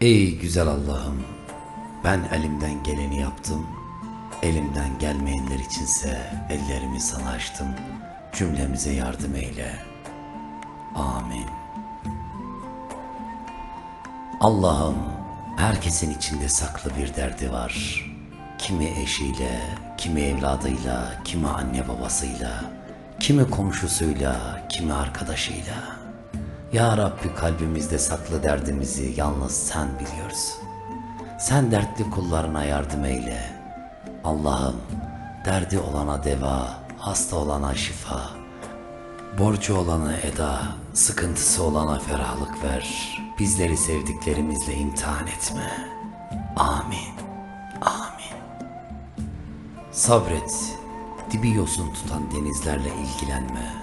Ey güzel Allah'ım, ben elimden geleni yaptım. Elimden gelmeyenler içinse ellerimi sana açtım. Cümlemize yardım eyle. Amin. Allah'ım, herkesin içinde saklı bir derdi var. Kimi eşiyle, kimi evladıyla, kimi anne babasıyla, kimi komşusuyla, kimi arkadaşıyla. Ya Rabbi kalbimizde saklı derdimizi yalnız sen biliyorsun. Sen dertli kullarına yardım eyle. Allah'ım derdi olana deva, hasta olana şifa, borcu olana eda, sıkıntısı olana ferahlık ver. Bizleri sevdiklerimizle imtihan etme. Amin. Amin. Sabret. Dibi yosun tutan denizlerle ilgilenme.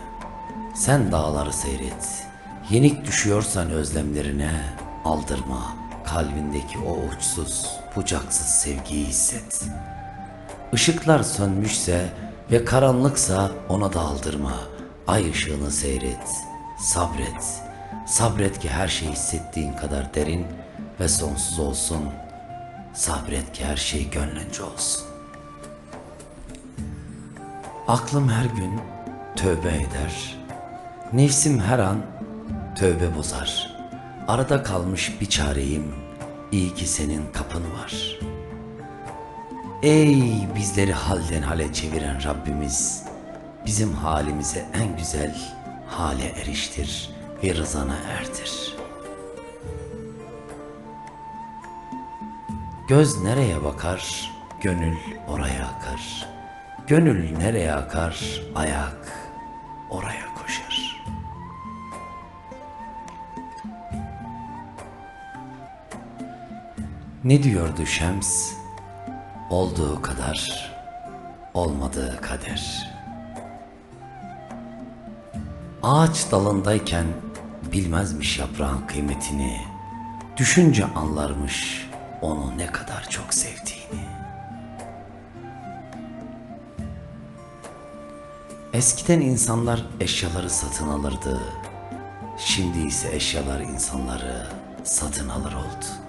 Sen dağları seyret. Yenik düşüyorsan özlemlerine aldırma. Kalbindeki o uçsuz, bucaksız sevgiyi hisset. Işıklar sönmüşse ve karanlıksa ona da aldırma. Ay ışığını seyret, sabret. Sabret ki her şey hissettiğin kadar derin ve sonsuz olsun. Sabret ki her şey gönlünce olsun. Aklım her gün tövbe eder. Nefsim her an tövbe bozar. Arada kalmış bir çareyim. İyi ki senin kapın var. Ey bizleri halden hale çeviren Rabbimiz. Bizim halimize en güzel hale eriştir ve rızana erdir. Göz nereye bakar, gönül oraya akar. Gönül nereye akar, ayak oraya Ne diyordu Şems? Olduğu kadar, olmadığı kader. Ağaç dalındayken bilmezmiş yaprağın kıymetini. Düşünce anlarmış onu ne kadar çok sevdiğini. Eskiden insanlar eşyaları satın alırdı. Şimdi ise eşyalar insanları satın alır oldu.